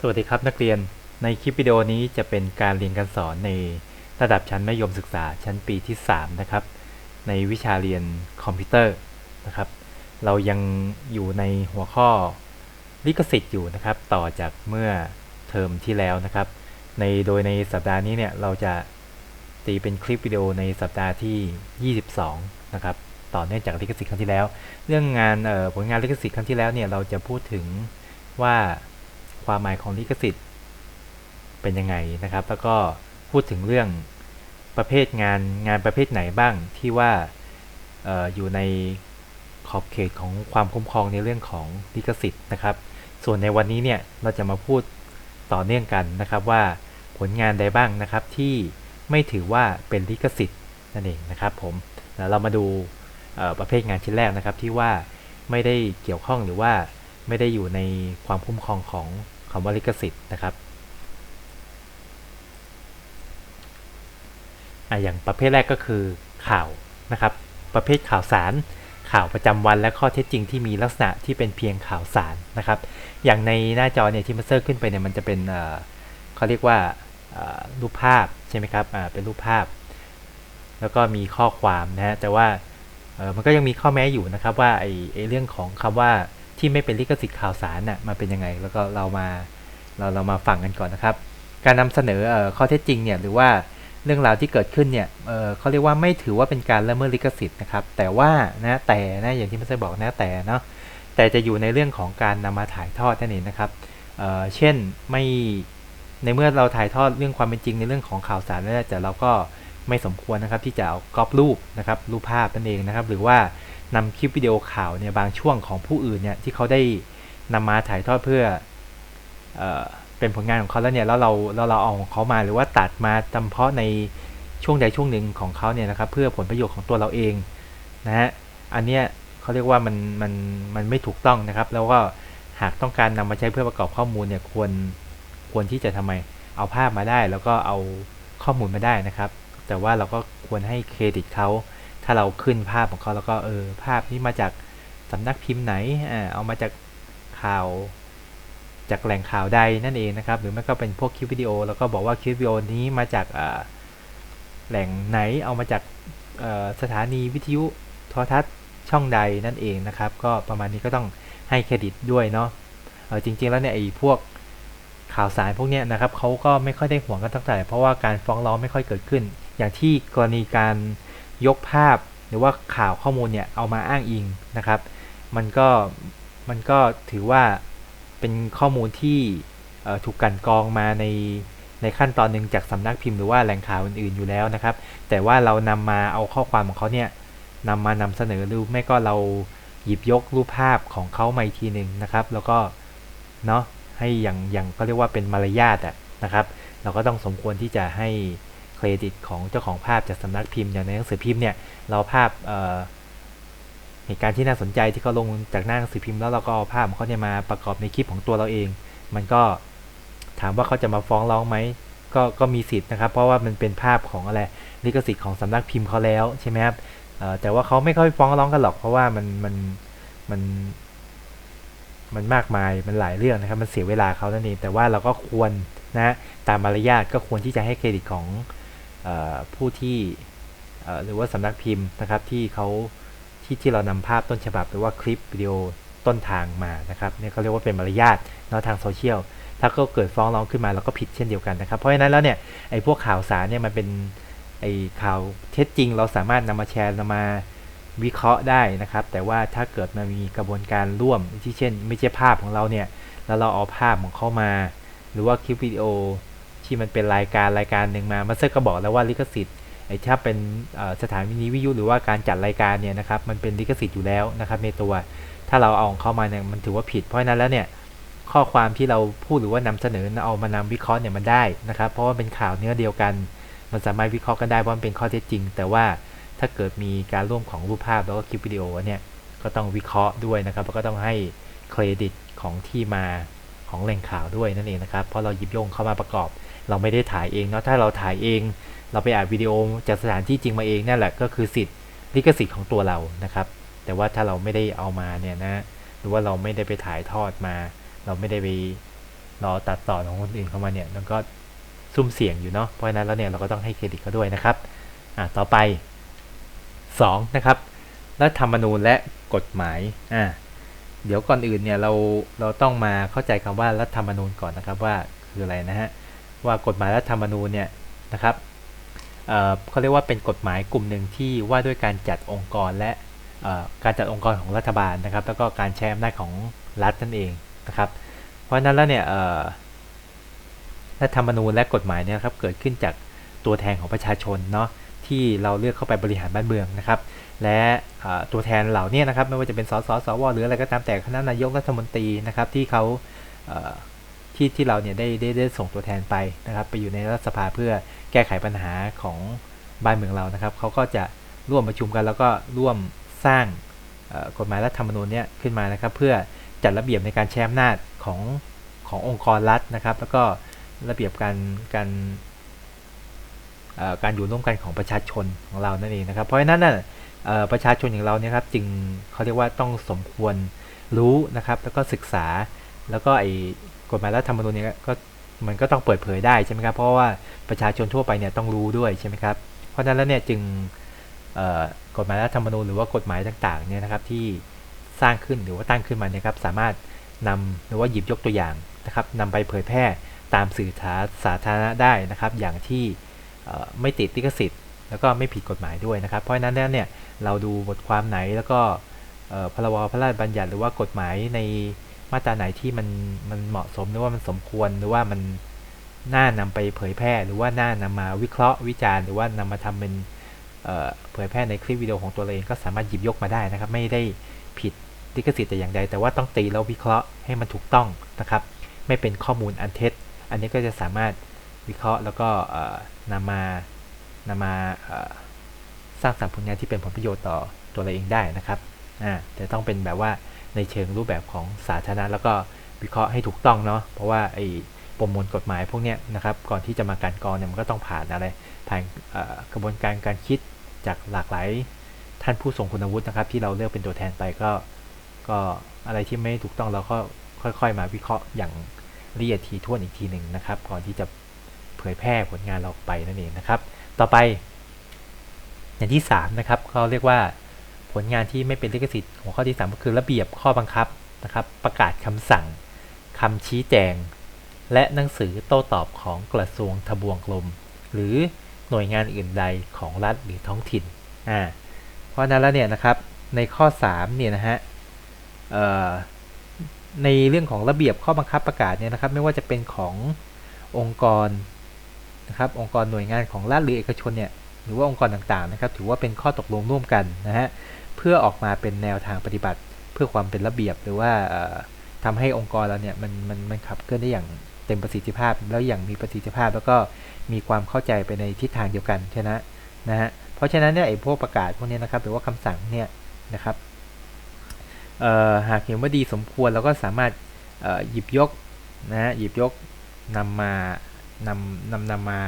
สวัสดีครับนักเรียนในคลิปวิดีโอนี้จะเป็นการเรียนการสอนในระดับชั้นมัธยมศึกษาชั้นปีที่ 3 นะครับ ในวิชาเรียนคอมพิวเตอร์นะครับ เรายังอยู่ในหัวข้อลิขสิทธิ์อยู่นะครับ ต่อจากเมื่อเทอมที่แล้วนะครับ ในโดยในสัปดาห์นี้เนี่ยเราจะตีเป็นคลิปวิดีโอในสัปดาห์ที่ 22 นะครับ ต่อเนื่องจากลิขสิทธิ์ครั้งที่แล้ว เรื่องงานผลงานลิขสิทธิ์ครั้งที่แล้วเนี่ยเราจะพูดถึงว่า ความหมายของลิขสิทธิ์เป็นยังไงนะครับ แล้วก็พูดถึงเรื่องประเภทงานงานประเภทไหนบ้างที่ว่าอออยู่ในขอบเขตของความคุ้มครองในเรื่องของลิขสิทธิ์นะครับ ส่วนในวันนี้เนี่ยเราจะมาพูดต่อเนื่องกันนะครับว่าผลงานใดบ้างนะครับที่ไม่ถือว่าเป็นลิขสิทธิ์นั่นเองนะครับผมแล้วเรามาดูประเภทงานชิ้นแรกนะครับที่ว่าไม่ได้เกี่ยวข้องหรือว่าไม่ได้อยู่ในความคุ้มครองของำว่าลิขสิทธิ์นะครับอะอย่างประเภทแรกก็คือข่าวนะครับ ประเภทข่าวสาร ข่าวประจำวันและข้อเท็จจริงที่มีลักษณะที่เป็นเพียงข่าวสารนะครับ อย่างในหน้าจอเนี่ยที่มันเซอร์ขึ้นไปเนี่ยมันจะเป็นเขาเรียกว่ารูปภาพใช่ไหมครับเป็นรูปภาพ แล้วก็มีข้อความนะฮะแต่ว่ามันก็ยังมีข้อแม้อยู่นะครับว่าไอ้ไอเรื่องของคำว่า ที่ไม่เป็นลิขสิทธิ์ข่าวสารน่ะมันเป็นยังไง แล้วก็เรามาเราเรามาฟังกันก่อนนะครับ การนำเสนออข้อเท็จจริงเนี่ยหรือว่าเรื่องราวที่เกิดขึ้นเนี่ยเขาเรียกว่าไม่ถือว่าเป็นการละเมิดลิขสิทธิ์นะครับ แต่ว่านะแต่นะอย่างที่มันได้บอกนะแต่เนาะแต่จะอยู่ในเรื่องของการนำมาถ่ายทอดนั่นเองนะครับเเช่นไม่ในเมื่อเราถ่ายทอดเรื่องความเป็นจริงในเรื่องของข่าวสารแล้วแต่เราก็ไม่สมควรนะครับที่จะเอาก๊อปรูปนะครับรูปภาพนั่นเองนะครับ หรือว่า นำคลิปวิดีโอข่าวเนี่ยบางช่วงของผู้อื่นเนี่ยที่เขาได้นำมาถ่ายทอดเพื่อเออเป็นผลงานของเขาแล้วเนี่ยแล้วเราแล้วเราเอาของเขามาหรือว่าตัดมาจำเพาะในช่วงใดช่วงหนึ่งของเขาเนี่ยนะครับเพื่อผลประโยชน์ของตัวเราเองนะฮะอันเนี้ยเขาเรียกว่ามันมันมันไม่ถูกต้องนะครับ แล้วก็หากต้องการนำมาใช้เพื่อประกอบข้อมูลเนี่ยควรควรที่จะทำไมเอาภาพมาได้ แล้วก็เอาข้อมูลมาได้นะครับ แต่ว่าเราก็ควรให้เครดิตเขา ถ้าเราขึ้นภาพของเขาแล้วก็เออภาพนี้มาจากสำนักพิมพ์ไหนอ่าเอามาจากข่าว จากแหล่งข่าวใดนั่นเองนะครับ หรือไม่ก็เป็นพวกคลิปวิดีโอ แล้วก็บอกว่าคลิปวิดีโอนี้มาจากแหล่งไหนเอามาจากสถานีวิทยุโทรทัศน์ช่องใดนั่นเองนะครับ ก็ประมาณนี้ก็ต้องให้เครดิตด้วยเนาะจริง ๆ แล้วเนี่ยไอ้พวกข่าวสารพวกเนี้ยนะครับเขาก็ไม่ค่อยได้ห่วงกันตั้งแต่เพราะว่าการฟ้องร้องไม่ค่อยเกิดขึ้น อย่างที่กรณีการ ยกภาพหรือว่าข่าวข้อมูลเนี่ยเอามาอ้างอิงนะครับ มันก็มันก็ถือว่าเป็นข้อมูลที่ถูกกันกองมาในในขั้นตอนหนึ่งจากสำนักพิมพ์หรือว่าแหล่งข่าวอื่นๆอยู่แล้วนะครับ แต่ว่าเรานำมาเอาข้อความของเขาเนี่ยนำมานำเสนอหรือไม่ก็เราหยิบยกรูปภาพของเขามาอีกทีหนึ่งนะครับ แล้วก็เนาะให้อย่างอย่างก็เรียกว่าเป็นมารยาทอะนะครับ เราก็ต้องสมควรที่จะให้ เครดิตของเจ้าของภาพจากสำนักพิมพ์อย่างในหนังสือพิมพ์เนี่ยเราภาพเหตุการณ์ที่น่าสนใจที่เขาลงจากหน้าหนังสือพิมพ์แล้วเราก็เอาภาพของเขาเนี่ยมาประกอบในคลิปของตัวเราเอง มันก็ถามว่าเขาจะมาฟ้องร้องไหมก็ก็มีสิทธิ์นะครับ เพราะว่ามันเป็นภาพของอะไรลิขสิทธิ์ของสำนักพิมพ์เขาแล้วใช่ไหมครับแต่ว่าเขาไม่ค่อยฟ้องร้องกันหรอก เพราะว่ามันมันมันมันมากมายมันหลายเรื่องนะครับ มันเสียเวลาเขานั่นเองแต่ว่าเราก็ควรนะตามมารยาทก็ควรที่จะให้เครดิตของ ผู้ที่หรือว่าสำนักพิมพ์นะครับที่เขาที่ที่เรานำภาพต้นฉบับหรือว่าคลิปวิดีโอต้นทางมานะครับเนี่ยเขาเรียกว่าเป็นมารยาทเนาะทางโซเชียลถ้าก็เกิดฟ้องร้องขึ้นมาเราก็ผิดเช่นเดียวกันนะครับ เพราะฉะนั้นแล้วเนี่ยไอ้พวกข่าวสารเนี่ยมันเป็นไอ้ข่าวเท็จจริง เราสามารถนำมาแชร์นำมาวิเคราะห์ได้นะครับ แต่ว่าถ้าเกิดมันมีกระบวนการร่วมที่เช่น ไม่ใช่ภาพของเราเนี่ยแล้วเราเอาภาพของเขามา หรือว่าคลิปวิดีโอ ที่มันเป็นรายการรายการหนึ่งมามันเซอร์ก็บอกแล้วว่าลิขสิทธิ์ไอ้ถ้าเป็นสถานีวิทยุหรือว่าการจัดรายการเนี่ยนะครับมันเป็นลิขสิทธิ์อยู่แล้วนะครับในตัว ถ้าเราเอาของเข้ามาเนี่ยมันถือว่าผิดเพราะนั้นแล้วเนี่ยข้อความที่เราพูดหรือว่านำเสนอเอามานำวิเคราะห์เนี่ยมันได้นะครับ เพราะว่าเป็นข่าวเนื้อเดียวกัน มันสามารถวิเคราะห์กันได้เพราะมันเป็นข้อเท็จจริง แต่ว่าถ้าเกิดมีการร่วมของรูปภาพแล้วก็คลิปวิดีโอเนี่ยก็ต้องวิเคราะห์ด้วยนะครับแล้วก็ต้องให้เครดิตของที่มาของแหล่งข่าวด้วยนั่นเองนะครับเพราะเราหยิบโยงเข้ามาประกอบ เราไม่ได้ถ่ายเองเนาะถ้าเราถ่ายเอง เราไปอัดวิดีโอจากสถานที่จริงมาเองนั่นแหละก็คือสิทธิ์ลิขสิทธิ์ของตัวเรานะครับ แต่ว่าถ้าเราไม่ได้เอามาเนี่ยนะหรือว่าเราไม่ได้ไปถ่ายทอดมา เราไม่ได้ไปรอตัดต่อของคนอื่นเข้ามาเนี่ยมันก็ซุ่มเสี่ยงอยู่เนาะเพราะฉะนั้นแล้วเนี่ยเราก็ต้องให้เครดิตเขาด้วยนะครับอ่าต่อไป 2 นะครับรัฐธรรมนูญและกฎหมายอ่าเดี๋ยวก่อนอื่นเนี่ยเราเราต้องมาเข้าใจคำว่ารัฐธรรมนูญก่อนนะครับว่าคืออะไรนะฮะ ว่ากฎหมายรัฐธรรมนูญเนี่ยนะครับเเขาเรียกว่าเป็นกฎหมายกลุ่มหนึ่งที่ว่าด้วยการจัดองค์กรและการจัดองค์กรของรัฐบาลนะครับ แล้วก็การใช้อำนาจของรัฐนั่นเองนะครับ เพราะนั้นแล้วเนี่ยเอ่อรัฐธรรมนูญและกฎหมายเนี่ยครับเกิดขึ้นจากตัวแทนของประชาชนเนาะที่เราเลือกเข้าไปบริหารบ้านเมืองนะครับ และตัวแทนเหล่านี้นะครับไม่ว่าจะเป็นสสสวหรืออะไรก็ตามแต่คณะนายกรัฐมนตรีนะครับที่เขา ที่ที่เราเนี่ยได้ได้ได้ส่งตัวแทนไปนะครับไปอยู่ในรัฐสภาเพื่อแก้ไขปัญหาของบ้านเมืองเรานะครับเขาก็จะร่วมประชุมกันแล้วก็ร่วมสร้างกฎหมายรัฐธรรมนูญเนี่ยขึ้นมานะครับ เพื่อจัดระเบียบในการใช้อำนาจของขององค์กรรัฐนะครับ แล้วก็ระเบียบการการการอยู่ร่วมกันของประชาชนของเรานั่นเองนะครับ เพราะฉะนั้นน่ะประชาชนอย่างเราเนี่ยครับจึงเขาเรียกว่าต้องสมควรรู้นะครับ แล้วก็ศึกษาแล้วก็ไอ กฎหมายรัฐธรรมนูญเนี่ยก็มันก็ต้องเปิดเผยได้ใช่ไหมครับ เพราะว่าประชาชนทั่วไปเนี่ยต้องรู้ด้วยใช่ไหมครับ เพราะฉะนั้นแล้วเนี่ยจึงกฎหมายรัฐธรรมนูญหรือว่ากฎหมายต่างๆเนี่ยนะครับที่สร้างขึ้นหรือว่าตั้งขึ้นมาเนี่ยครับสามารถนำหรือว่าหยิบยกตัวอย่างนะครับนำไปเผยแพร่ตามสื่อสาธารณะได้นะครับ อย่างที่ไม่ติดลิขสิทธิ์ แล้วก็ไม่ผิดกฎหมายด้วยนะครับ เพราะฉะนั้นแล้วเนี่ยเราดูบทความไหนแล้วก็พรบพระราชบัญญัติหรือว่ากฎหมายใน มาตราไหนที่มันมันเหมาะสมหรือว่ามันสมควรหรือว่ามันน่านำไปเผยแพร่ หรือว่าน่านำมาวิเคราะห์วิจารณ์ หรือว่านำมาทำเป็นเผยแพร่ในคลิปวิดีโอของตัวเองก็สามารถหยิบยกมาได้นะครับ ไม่ได้ผิดลิขสิทธิ์แต่อย่างใด แต่ว่าต้องตีแล้ววิเคราะห์ให้มันถูกต้องนะครับ ไม่เป็นข้อมูลอันเท็จ อันนี้ก็จะสามารถวิเคราะห์แล้วก็เอ่อนำมานำมาสร้างสรรค์ผลงานที่เป็นผลประโยชน์ต่อตัวเราเองได้นะครับ อ่าแต่ต้องเป็นแบบว่าในเชิงรูปแบบของสาธารณะแล้วก็วิเคราะห์ให้ถูกต้องเนาะเพราะว่าไอ้ประมวลกฎหมายพวกเนี้ยนะครับก่อนที่จะมาการกรเนี่ยมันก็ต้องผ่านอะไรผ่านกระบวนการการคิดจากหลากหลายท่านผู้ทรงคุณวุฒินะครับ ที่เราเลือกเป็นตัวแทนไปก็ก็อะไรที่ไม่ถูกต้องเราก็ค่อยๆ มาวิเคราะห์อย่างละเอียดทีท่วนอีกทีหนึ่งนะครับ ก่อนที่จะเผยแพร่ผลงานเราไปนั่นเองนะครับ ต่อไปอย่างที่3นะครับเขาเรียกว่า ลงานที่ไม่เป็นลิขสิทธิ์ของข้อที่ 3 ก็คือระเบียบข้อบังคับนะครับ ประกาศคำสั่งคำชี้แจง และหนังสือโต้ตอบของกระทรวงทบวงกรมหรือหน่วยงานอื่นใดของรัฐหรือท้องถิ่นอ่าเพราะนั้นแล้วเนี่ยนะครับในข้อ3เนี่ยนะฮะในเรื่องของระเบียบข้อบังคับประกาศเนี่ยนะครับ ไม่ว่าจะเป็นขององค์กรนะครับองค์กรหน่วยงานของรัฐหรือเอกชนเนี่ยหรือว่าองค์กรต่างๆนะครับ ถือว่าเป็นข้อตกลงร่วมกันนะฮะ เพื่อออกมาเป็นแนวทางปฏิบัติ เพื่อความเป็นระเบียบหรือว่าทำให้องค์กรเราเนี่ยมันมันมันขับเคลื่อนได้อย่างเต็มประสิทธิภาพ แล้วอย่างมีประสิทธิภาพแล้วก็มีความเข้าใจไปในทิศทางเดียวกันใช่ไหมนะฮะเพราะฉะนั้นเนี่ยไอ้พวกประกาศพวกนี้นะครับหรือว่าคำสั่งเนี่ยนะครับหากเห็นว่าดีสมควรเราก็สามารถหยิบยกนะฮะหยิบยกนำมานำนำนำมา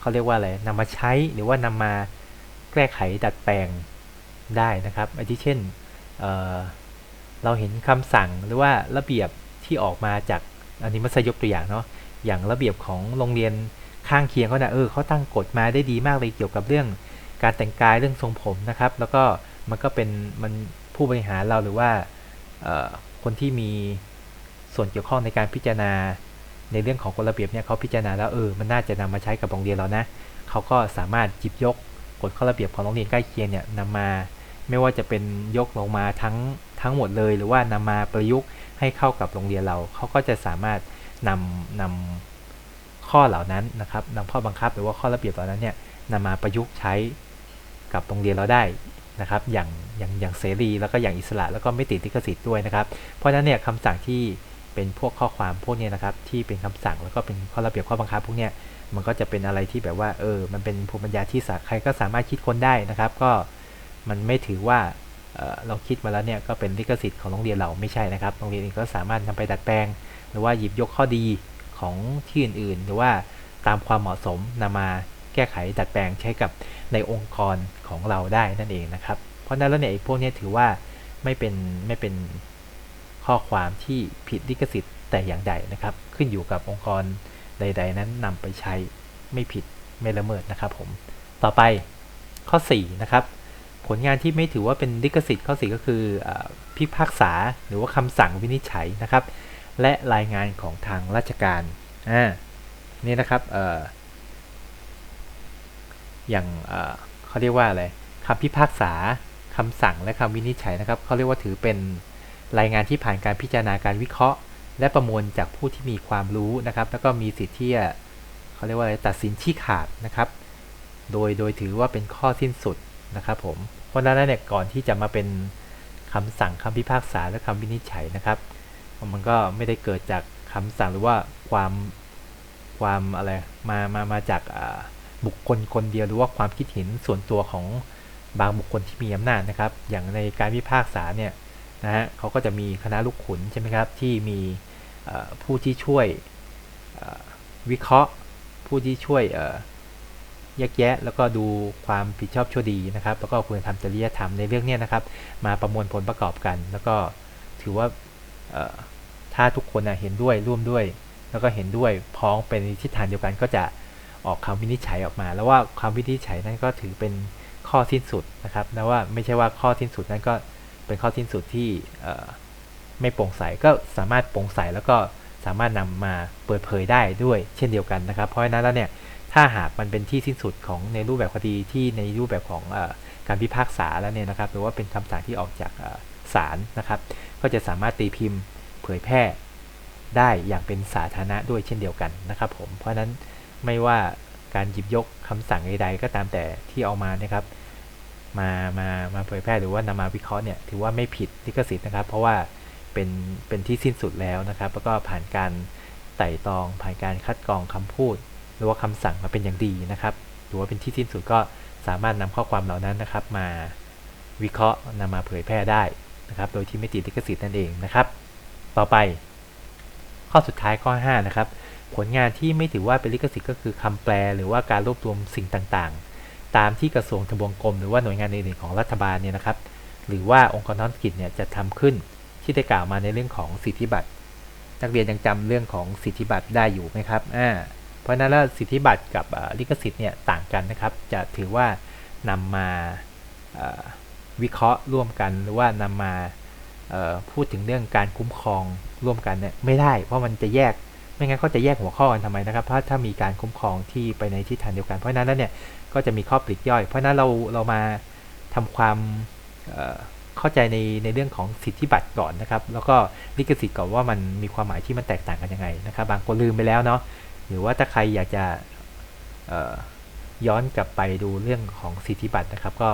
เขาเรียกว่าอะไรนำมาใช้หรือว่านำมาแก้ไขดัดแปลง ได้นะครับอาทิเช่นเเราเห็นคำสั่งหรือว่าระเบียบที่ออกมาจากอันนี้มัสยกตัวอย่างเนาะอย่างระเบียบของโรงเรียนข้างเคียงเขานะเออเขาตั้งกฎมาได้ดีมากเลยเกี่ยวกับเรื่องการแต่งกายเรื่องทรงผมนะครับ แล้วก็มันก็เป็นมันผู้บริหารเราหรือว่าคนที่มีส่วนเกี่ยวข้องในการพิจารณาในเรื่องของกฎระเบียบเนี่ยเขาพิจารณาแล้วเออมันน่าจะนำมาใช้กับโรงเรียนเรานะเขาก็สามารถจิบยก กฎข้อระเบียบของโรงเรียนใกล้เคียงเนี่ยนำมาไม่ว่าจะเป็นยกลงมาทั้งทั้งหมดเลย หรือว่านำมาประยุกต์ให้เข้ากับโรงเรียนเราเขาก็จะสามารถนำนำข้อเหล่านั้นนะครับนำข้อบังคับหรือว่าข้อระเบียบเหล่านั้นเนี่ยนำมาประยุกต์ใช้กับโรงเรียนเราได้นะครับอย่างอย่างอย่างเสรีแล้วก็อย่างอิสระแล้วก็ไม่ติดลิขสิทธิ์ด้วยนะครับ เพราะฉะนั้นเนี่ยคำสั่งที่เป็นพวกข้อความพวกนี้นะครับที่เป็นคำสั่งแล้วก็เป็นข้อระเบียบข้อบังคับพวกนี้ มันก็จะเป็นอะไรที่แบบว่า เออ มันเป็นภูมิปัญญาที่ใครก็สามารถคิดคนได้นะครับ ก็มันไม่ถือว่าเเราคิดมาแล้วเนี่ยก็เป็นลิขสิทธิ์ของโรงเรียนเราไม่ใช่นะครับ โรงเรียนเองก็สามารถนำไปดัดแปลง หรือว่าหยิบยกข้อดีของที่อื่นๆ หรือว่าตามความเหมาะสมนำมาแก้ไขดัดแปลงใช้กับในองค์กรของเราได้นั่นเองนะครับ เพราะนั้นแล้วเนี่ยพวกนี้ถือว่าไม่เป็นไม่เป็นข้อความที่ผิดลิขสิทธิ์แต่อย่างใดนะครับ ขึ้นอยู่กับองค์กร ใด ๆ นั้นนำไปใช้ไม่ผิดไม่ละเมิดนะครับผม ต่อไปข้อ 4 นะครับ ผลงานที่ไม่ถือว่าเป็นลิขสิทธิ์ข้อ 4 ก็คืออพิพากษาหรือว่าคำสั่งวินิจฉัยนะครับ และรายงานของทางราชการอ่านี่นะครับออย่างเขาเรียกว่าอะไรคำพิพากษาคำสั่งและคำวินิจฉัยนะครับเขาเรียกว่าถือเป็นรายงานที่ผ่านการพิจารณาการวิเคราะห์ และประมวลจากผู้ที่มีความรู้นะครับ แล้วก็มีสิทธิ์ที่จะเขาเรียกว่าอะไรตัดสินที่ขาดนะครับ โดยโดยถือว่าเป็นข้อสิ้นสุดนะครับผมเพราะฉะนั้นเนี่ยก่อนที่จะมาเป็นคำสั่งคำพิพากษาและคำวินิจฉัยนะครับ มันก็ไม่ได้เกิดจากคำสั่งหรือว่าความความอะไรมามามาจากบุคคลคนเดียวหรือว่าความคิดเห็นส่วนตัวของบางบุคคลที่มีอำนาจนะครับ อย่างในการพิพากษาเนี่ย นะฮะเขาก็จะมีคณะลูกขุนใช่ไหมครับที่มีผู้ที่ช่วยวิเคราะห์ ผู้ที่ช่วยแยกแยะ แล้วก็ดูความผิดชอบชั่วดีนะครับ แล้วก็คุณธรรมจริยธรรมในเรื่องนี้นะครับ มาประมวลผลประกอบกัน แล้วก็ถือว่าถ้าทุกคนเห็นด้วยร่วมด้วย แล้วก็เห็นด้วยพ้องเป็นทิศทางเดียวกันก็จะออกคำวินิจฉัยออกมา แล้วว่าคำวินิจฉัยนั้นก็ถือเป็นข้อสิ้นสุดนะครับนะว่าไม่ใช่ว่าข้อสิ้นสุดนั้นก็ เป็นข้อสิ้นสุดที่ไม่โปร่งใสก็สามารถโปร่งใสแล้วก็สามารถนำมาเปิดเผยได้ด้วยเช่นเดียวกันนะครับ เพราะฉะนั้นแล้วเนี่ยถ้าหากมันเป็นที่สิ้นสุดของในรูปแบบคดีที่ในรูปแบบของอการพิพากษาแล้วเนี่ยนะครับ หรือว่าเป็นคำสั่งที่ออกจากศาลนะครับ ก็จะสามารถตีพิมพ์เผยแพร่ได้อย่างเป็นสาธารณะด้วยเช่นเดียวกันนะครับ ผมเพราะฉะนั้นไม่ว่าการหยิบยกคำสั่งใดๆก็ตามแต่ที่เอามานะครับ มามามาเผยแพร่หรือว่านำมาวิเคราะห์เนี่ยถือว่าไม่ผิดลิขสิทธิ์นะครับ เพราะว่าเป็นเป็นที่สิ้นสุดแล้วนะครับ แล้วก็ผ่านการไต่ตองผ่านการคัดกรองคำพูด หรือว่าคำสั่งมาเป็นอย่างดีนะครับหรือว่าเป็นที่สิ้นสุดก็สามารถนำข้อความเหล่านั้นนะครับ มาวิเคราะห์นำมาเผยแพร่ได้นะครับ โดยที่ไม่ติดลิขสิทธิ์นั่นเองนะครับ ต่อไป ข้อสุดท้ายข้อ5นะครับผลงานที่ไม่ถือว่าเป็นลิขสิทธิ์ก็คือคำแปลหรือว่าการรวบรวมสิ่งต่างๆ ตามที่กระทรวงทบวงกรมหรือว่าหน่วยงานอื่นๆของรัฐบาลเนี่ยนะครับ หรือว่าองค์กรท้องถิ่นเนี่ยจะทำขึ้นที่ได้กล่าวมาในเรื่องของสิทธิบัตรนักเรียนยังจำเรื่องของสิทธิบัตรได้อยู่ไหมครับอ่าเพราะนั้นแล้วสิทธิบัตรกับลิขสิทธิ์เนี่ยต่างกันนะครับ จะถือว่านำมาวิเคราะห์ร่วมกัน หรือว่านำมาพูดถึงเรื่องการคุ้มครองร่วมกันเนี่ยไม่ได้ เพราะมันจะแยกไม่งั้นเขาจะแยกหัวข้อกันทำไมนะครับ เพราะถ้ามีการคุ้มครองที่ไปในทิศทางเดียวกันเพราะนั้นแล้วเนี่ย ก็จะมีข้อปลีกย่อย เพราะนั้นเราเรามาทำความเข้าใจในในเรื่องของสิทธิบัตรก่อนนะครับ แล้วก็ลิขสิทธิ์ก่อนว่ามันมีความหมายที่มันแตกต่างกันยังไงนะครับ บางคนลืมไปแล้วเนาะหรือว่าถ้าใครอยากจะย้อนกลับไปดูเรื่องของสิทธิบัตรนะครับ ก็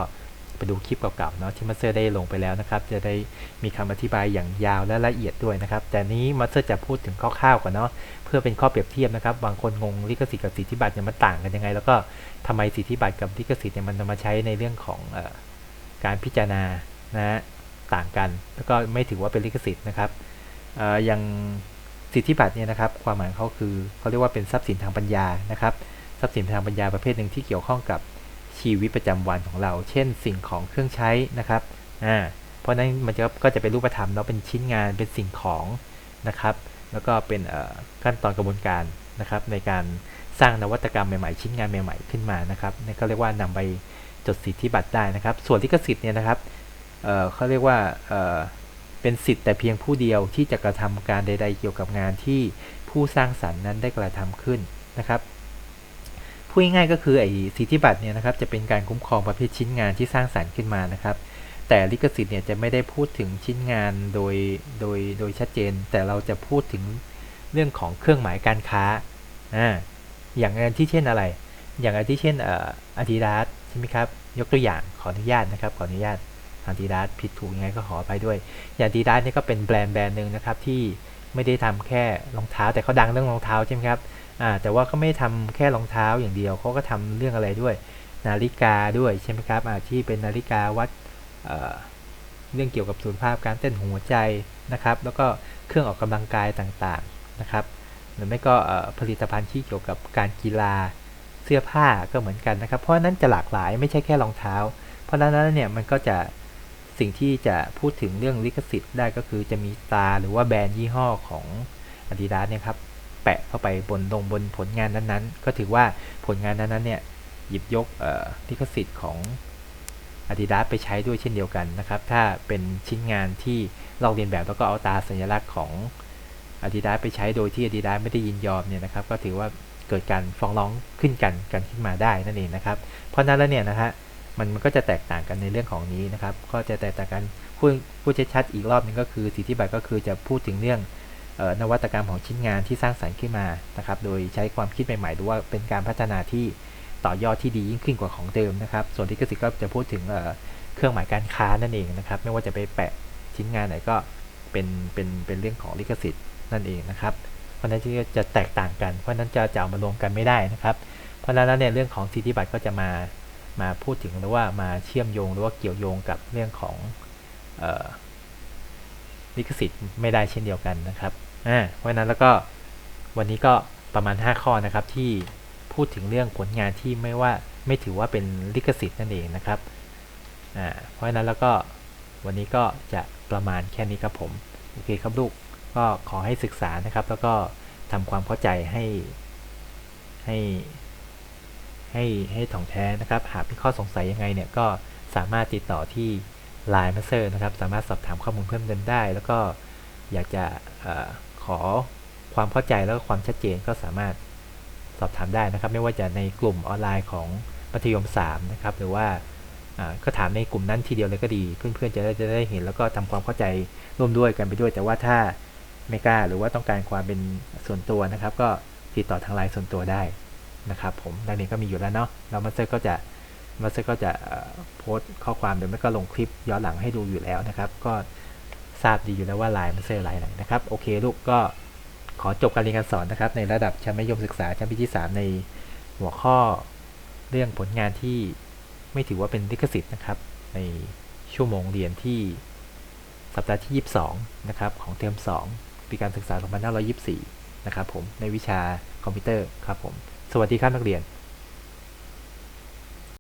ไปดูคลิปเก่าๆเนาะที่มาสเตอร์ได้ลงไปแล้วนะครับ จะได้มีคำอธิบายอย่างยาวและละเอียดด้วยนะครับ แต่นี้มาสเตอร์จะพูดถึงคร่าวๆก่อนเนาะเพื่อเป็นข้อเปรียบเทียบนะครับ บางคนงงลิขสิทธิ์กับสิทธิบัตรเนี่ยมันต่างกันยังไง แล้วก็ทำไมสิทธิบัตรกับลิขสิทธิ์เนี่ยมันมาใช้ในเรื่องของอการพิจารณานะต่างกัน แล้วก็ไม่ถือว่าเป็นลิขสิทธิ์นะครับอย่างสิทธิบัตรเนี่ยนะครับ ความหมายเขาคือเขาเรียกว่าเป็นทรัพย์สินทางปัญญานะครับทรัพย์สินทางปัญญาประเภทหนึ่งที่เกี่ยวข้องกับ ชีวิตประจำวันของเรา เช่น สิ่งของเครื่องใช้นะครับอ่าเพราะนั้นมันจะก็จะเป็นรูปธรรมแล้วเป็นชิ้นงานเป็นสิ่งของนะครับ แล้วก็เป็นขั้นตอนกระบวนการนะครับ ในการสร้างนวัตกรรมใหม่ๆ ชิ้นงานใหม่ ๆขึ้นมานะครับนี่ก็เรียกว่านำไปจดสิทธิบัตรได้นะครับ ส่วนลิขสิทธิ์เนี่ยนะครับเเขาเรียกว่าเเป็นสิทธิ์แต่เพียงผู้เดียวที่จะกระทำการใด ๆ เกี่ยวกับงานที่ผู้สร้างสรรค์นั้นได้กระทำขึ้นนะครับ พูดง่ายก็คือไอ้สิทธิบัตรเนี่ยนะครับจะเป็นการคุ้มครองประเภทชิ้นงานที่สร้างสรรค์ขึ้นมานะครับ แต่ลิขสิทธิ์เนี่ยจะไม่ได้พูดถึงชิ้นงานโดยโดยโดยชัดเจน แต่เราจะพูดถึงเรื่องของเครื่องหมายการค้าอ่าอย่างอันที่เช่นอะไร อย่างอันที่เช่นเอ่ออาดิดาสใช่ไหมครับยกตัวอย่างขออนุญาตนะครับขออนุญาตอาดิดาสผิดถูกยังไงก็ขอไปด้วย อย่างอาดิดาสนี่ก็เป็นแบรนด์แบรนด์หนึ่งนะครับที่ไม่ได้ทำแค่รองเท้าแต่เขาดังเรื่องรองเท้าใช่ไหมครับ อ่าแต่ว่าก็ไม่ทำแค่รองเท้าอย่างเดียวเขาก็ทำเรื่องอะไรด้วย นาฬิกาด้วยใช่ไหมครับอ่าที่เป็นนาฬิกาวัดเเรื่องเกี่ยวกับสุขภาพการเต้นหัวใจนะครับ แล้วก็เครื่องออกกำลังกายต่างๆนะครับ หรือไม่ก็ผลิตภัณฑ์ที่เกี่ยวกับการกีฬาเสื้อผ้าก็เหมือนกันนะครับ เพราะนั้นจะหลากหลายไม่ใช่แค่รองเท้า เพราะนั้นเนี่ยมันก็จะสิ่งที่จะพูดถึงเรื่องลิขสิทธิ์ได้ก็คือจะมีตาหรือว่าแบรนด์ยี่ห้อของ Adidas เนี่ยครับ แปะเข้าไปบนลงบนผลงานนั้นๆ ก็ถือว่าผลงานนั้นๆเนี่ยหยิบยกเอ่อลิขสิทธิ์ของ Adidas ไปใช้ด้วยเช่นเดียวกันนะครับ ถ้าเป็นชิ้นงานที่ลอกเลียนแบบแล้วก็เอาตาสัญลักษณ์ของ Adidas ไปใช้โดยที่ Adidas ไม่ได้ยินยอมเนี่ยนะครับ ก็ถือว่าเกิดการฟ้องร้องขึ้นกันกันขึ้นมาได้นั่นเองนะครับ เพราะนั้นแล้วเนี่ยนะฮะมันมันก็จะแตกต่างกันในเรื่องของนี้นะครับ ก็จะแตกต่างกันพูดพูดชัดๆอีกรอบหนึงก็คือสิทธิบัตรก็คือจะพูดถึงเรื่อง นวัตกรรมของชิ้นงานที่สร้างสรรค์ขึ้นมานะครับ โดยใช้ความคิดใหม่ๆหรือว่าเป็นการพัฒนาที่ต่อยอดที่ดียิ่งขึ้นกว่าของเดิมนะครับ ส่วนลิขสิทธิ์ก็จะพูดถึงเเครื่องหมายการค้านั่นเองนะครับ ไม่ว่าจะไปแปะชิ้นงานไหนก็เป็นเป็นเป็นเรื่องของลิขสิทธิ์นั่นเองนะครับ เพราะนั้นที่จะแตกต่างกัน เพราะนั้นจะจะเอามารวมกันไม่ได้นะครับ เพราะฉะนั้นแล้วเนี่ยเรื่องของสิทธิบัตรก็จะมามาพูดถึงหรือว่ามาเชื่อมโยงหรือว่าเกี่ยวโยงกับเรื่องของลิขสิทธิ์ไม่ได้เช่นเดียวกันนะครับ อ่าเพราะฉะนั้นแล้วก็วันนี้ก็ประมาณ 5 ข้อนะครับที่พูดถึงเรื่องผลงานที่ไม่ว่าไม่ถือว่าเป็นลิขสิทธิ์นั่นเองนะครับอ่าเพราะฉะนั้นแล้วก็วันนี้ก็จะประมาณแค่นี้ครับผมโอเคครับลูกก็ขอให้ศึกษานะครับ แล้วก็ทำความเข้าใจให้ให้ให้ให้ถ่องแท้นะครับ หากมีข้อสงสัยยังไงเนี่ยก็สามารถติดต่อที่ Line Master นะครับ สามารถสอบถามข้อมูลเพิ่มเติมได้ แล้วก็อยากจะ ขอความเข้าใจแล้วก็ความชัดเจนก็สามารถสอบถามได้นะครับ ไม่ว่าจะในกลุ่มออนไลน์ของมัธยม3นะครับหรือว่าก็ถามในกลุ่มนั้นทีเดียวเลยก็ดี เพื่อนๆจะได้จะได้เห็นแล้วก็ทำความเข้าใจร่วมด้วยกันไปด้วย แต่ว่าถ้าไม่กล้าหรือว่าต้องการความเป็นส่วนตัวนะครับ ก็ติดต่อทางไลน์ส่วนตัวได้นะครับ ผมดังนี้ก็มีอยู่แล้วเนาะแล้วมาสเตอร์ก็จะมาสเตอร์ก็จะโพสต์ข้อความหรือไม่ก็ลงคลิปย้อนหลังให้ดูอยู่แล้วนะครับ ก็ ทราบดีอยู่แล้วว่าลน์มาสเตอร์ไลน์ไหนนะครับ โอเคลูกก็ขอจบการเรียนการสอนนะครับ ในระดับชั้นมัธยมศึกษาชั้นปีที่ 3 ในหัวข้อเรื่องผลงานที่ไม่ถือว่าเป็นลิขสิทธิ์นะครับ ในชั่วโมงเรียนที่สัปดาห์ที่ 22 นะครับ ของเทอม 2 ปีการศึกษา 2524 นะครับผมในวิชาคอมพิวเตอร์ครับผม สวัสดีครับนักเรียน